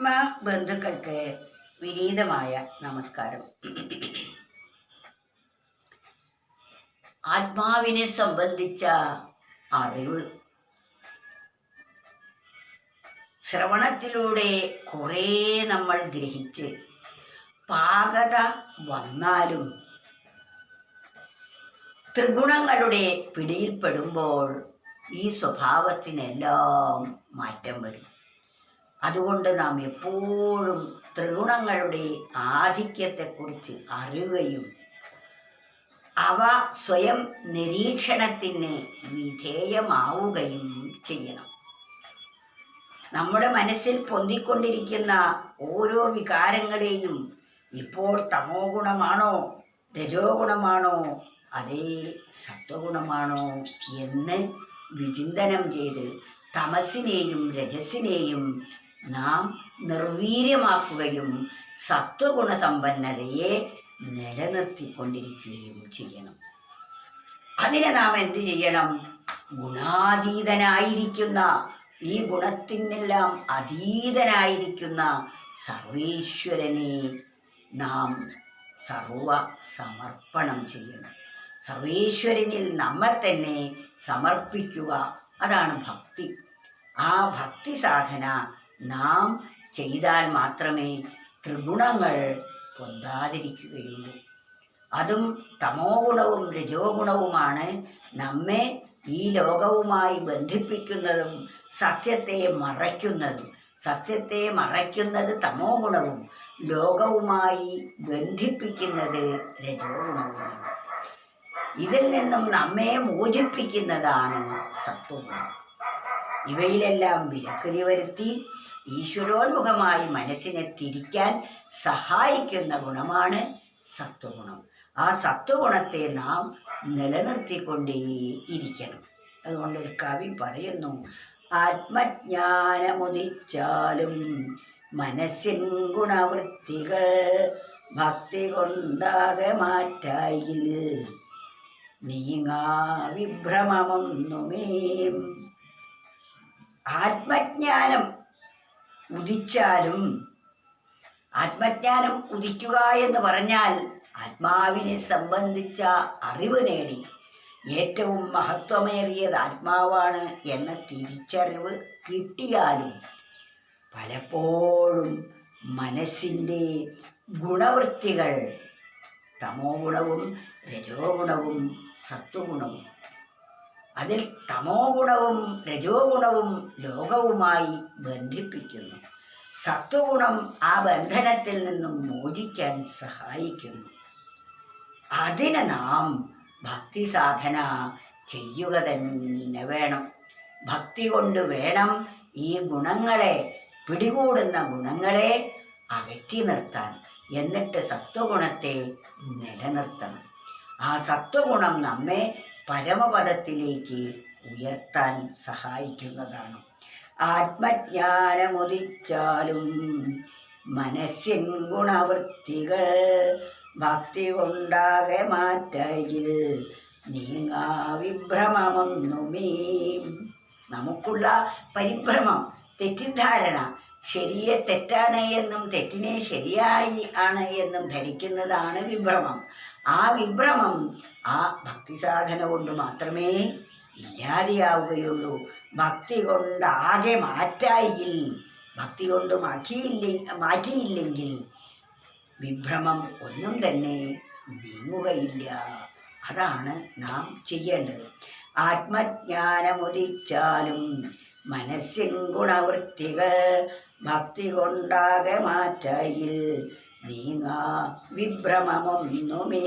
ആത്മബന്ധുക്കൾക്ക് വിനീതമായ നമസ്കാരം. ആത്മാവിനെ സംബന്ധിച്ച അറിവ് ശ്രവണത്തിലൂടെ കുറേ നമ്മൾ ഗ്രഹിച്ച് പാകത വന്നാലും ത്രിഗുണങ്ങളുടെ പിടിയിൽപ്പെടുമ്പോൾ ഈ സ്വഭാവത്തിനെല്ലാം മാറ്റം വരും. അതുകൊണ്ട് നാം എപ്പോഴും ത്രിഗുണങ്ങളുടെ ആധിക്യത്തെക്കുറിച്ച് അറിയുകയും അവ സ്വയം നിരീക്ഷണത്തിന് വിധേയമാവുകയും ചെയ്യണം. നമ്മുടെ മനസ്സിൽ പൊന്തിക്കൊണ്ടിരിക്കുന്ന ഓരോ വികാരങ്ങളെയും ഇപ്പോൾ തമോ ഗുണമാണോ രജോ ഗുണമാണോ അതേ സത്വഗുണമാണോ എന്ന് വിചിന്തനം ചെയ്ത് തമസിനെയും രജസിനെയും നാം നിർവീര്യമാക്കുകയും സത്വഗുണസമ്പന്നതയെ നിലനിർത്തിക്കൊണ്ടിരിക്കുകയും ചെയ്യണം. അതിനെ നാം എന്ത് ചെയ്യണം? ഗുണാതീതനായിരിക്കുന്ന ഈ ഗുണത്തിനെല്ലാം അതീതനായിരിക്കുന്ന സർവേശ്വരനെ നാം സർവ സമർപ്പണം ചെയ്യണം. സർവേശ്വരനിൽ നമ്മെ തന്നെ സമർപ്പിക്കുക അതാണ് ഭക്തി. ആ ഭക്തി സാധന നാം ചെയ്താൽ മാത്രമേ ത്രിഗുണങ്ങൾ പൊന്താതിരിക്കുകയുള്ളൂ. അതും തമോ ഗുണവും രജോ ഗുണവുമാണ് നമ്മെ ഈ ലോകവുമായി ബന്ധിപ്പിക്കുന്നതും സത്യത്തെ മറയ്ക്കുന്നതും. സത്യത്തെ മറയ്ക്കുന്നത് തമോ ഗുണവും ലോകവുമായി ബന്ധിപ്പിക്കുന്നത് രജോ ഗുണവുമാണ്. ഇതിൽ നിന്നും നമ്മെ മോചിപ്പിക്കുന്നതാണ് സത്വഗുണം. ഇവയിലെല്ലാം വിലക്കലി വരുത്തി ഈശ്വരോന്മുഖമായി മനസ്സിനെ തിരിക്കാൻ സഹായിക്കുന്ന ഗുണമാണ് സത്വഗുണം. ആ സത്വഗുണത്തെ നാം നിലനിർത്തിക്കൊണ്ടേ ഇരിക്കണം. അതുകൊണ്ടൊരു കവി പറയുന്നു ആത്മജ്ഞാനമുദിച്ചാലും മനസ്സിൻ ഗുണവൃത്തികൾ ഭക്തി കൊണ്ടാകെ മാറ്റായിൽ നീങ്ങാ വിഭ്രമമൊന്നുമേ ആത്മജ്ഞാനം ഉദിച്ചാലും ആത്മജ്ഞാനം ഉദിക്കുക എന്ന് പറഞ്ഞാൽ ആത്മാവിനെ സംബന്ധിച്ച അറിവ് നേടി. ഏറ്റവും മഹത്വമേറിയത് ആത്മാവാണ് എന്ന തിരിച്ചറിവ് കിട്ടിയാലും പലപ്പോഴും മനസ്സിന്റെ ഗുണവൃത്തികൾ തമോ ഗുണവും രജോ ഗുണവും സത്വഗുണവും അതിൽ തമോ ഗുണവും രജോ ഗുണവും ലോകവുമായി ബന്ധിപ്പിക്കുന്നു. സത്വഗുണം ആ ബന്ധനത്തിൽ നിന്നും മോചിക്കാൻ സഹായിക്കുന്നു. അതിന് നാം ഭക്തി സാധന ചെയ്യുക തന്നെ വേണം. ഭക്തി കൊണ്ട് വേണം ഈ ഗുണങ്ങളെ പിടികൂടുന്ന ഗുണങ്ങളെ അകറ്റി നിർത്താൻ. എന്നിട്ട് സത്വഗുണത്തെ നിലനിർത്തണം. ആ സത്വഗുണം നമ്മെ പരമപദത്തിലേക്ക് ഉയർത്താൻ സഹായിക്കുന്നതാണ്. ആത്മജ്ഞാനമുദിച്ചാലും മനസ്സിൻ ഗുണവൃത്തികൾ ഭക്തി കൊണ്ടാകെ മാറ്റയിൽ നീങ്ങാ വിഭ്രമമൊന്നുമേ. നമുക്കുള്ള പരിഭ്രമം തെറ്റിദ്ധാരണ ശരിയെ തെറ്റാണ് എന്നും തെറ്റിനെ ശരിയായി ആണ് എന്നും ധരിക്കുന്നതാണ് വിഭ്രമം. ആ വിഭ്രമം ആ ഭക്തി സാധന കൊണ്ട് മാത്രമേ ഇല്ലാതെയാവുകയുള്ളൂ. ഭക്തി കൊണ്ട് ആകെ മാറ്റായിൽ ഭക്തി കൊണ്ട് മാറ്റിയില്ല മാറ്റിയില്ലെങ്കിൽ വിഭ്രമം ഒന്നും തന്നെ നീങ്ങുകയില്ല. അതാണ് നാം ചെയ്യേണ്ടത്. ആത്മജ്ഞാനമുദിച്ചാലും മനസ്സിൻ ഗുണവൃത്തികൾ ഭക്തി കൊണ്ടാകെ മാറ്റയിൽ നീങ്ങാ വിഭ്രമമൊന്നുമേ.